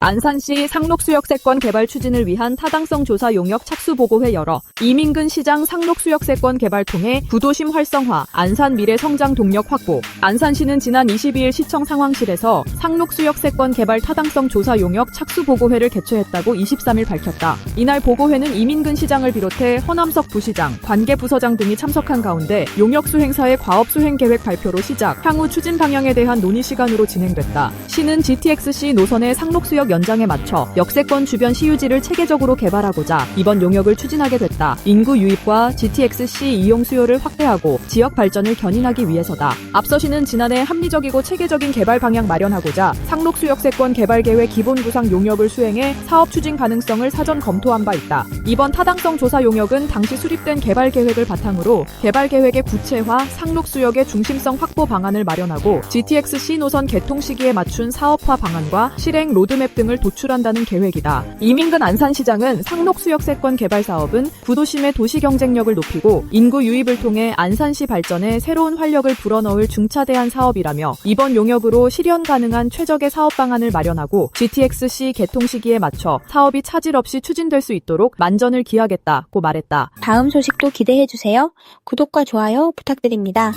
안산시 상록수역세권 개발 추진을 위한 타당성 조사 용역 착수보고회 열어 이민근 시장 상록수역세권 개발 통해 구도심 활성화, 안산 미래 성장 동력 확보. 안산시는 지난 22일 시청 상황실에서 상록수역세권 개발 타당성 조사 용역 착수보고회를 개최했다고 23일 밝혔다. 이날 보고회는 이민근 시장을 비롯해 허남석 부시장, 관계부서장 등이 참석한 가운데 용역 수행사의 과업 수행 계획 발표로 시작, 향후 추진 방향에 대한 논의 시간으로 진행됐다. 시는 GTX-C 노선의 상록수역 연장에 맞춰 역세권 주변 시유지를 체계적으로 개발하고자 이번 용역을 추진하게 됐다. 인구 유입과 GTX-C 이용 수요를 확대하고 지역 발전을 견인하기 위해서다. 앞서 시는 지난해 합리적이고 체계적인 개발 방향 마련하고자 상록수역세권 개발 계획 기본 구상 용역을 수행해 사업 추진 가능성을 사전 검토한 바 있다. 이번 타당성 조사 용역은 당시 수립된 개발 계획을 바탕으로 개발 계획의 구체화, 상록수역의 중심성 확보 방안을 마련하고 GTX-C 노선 개통 시기에 맞춘 사업화 방안과 실행 로드맵 등을 도출한다는 계획이다. 이민근 안산시장은 상록수역세권 개발 사업은 구도심의 도시 경쟁력을 높이고 인구 유입을 통해 안산시 발전에 새로운 활력을 불어넣을 중차대한 사업이라며 이번 용역으로 실현 가능한 최적의 사업 방안을 마련하고 GTX-C 개통 시기에 맞춰 사업이 차질 없이 추진될 수 있도록 만전을 기하겠다고 말했다. 다음 소식도 기대해 주세요. 구독과 좋아요 부탁드립니다.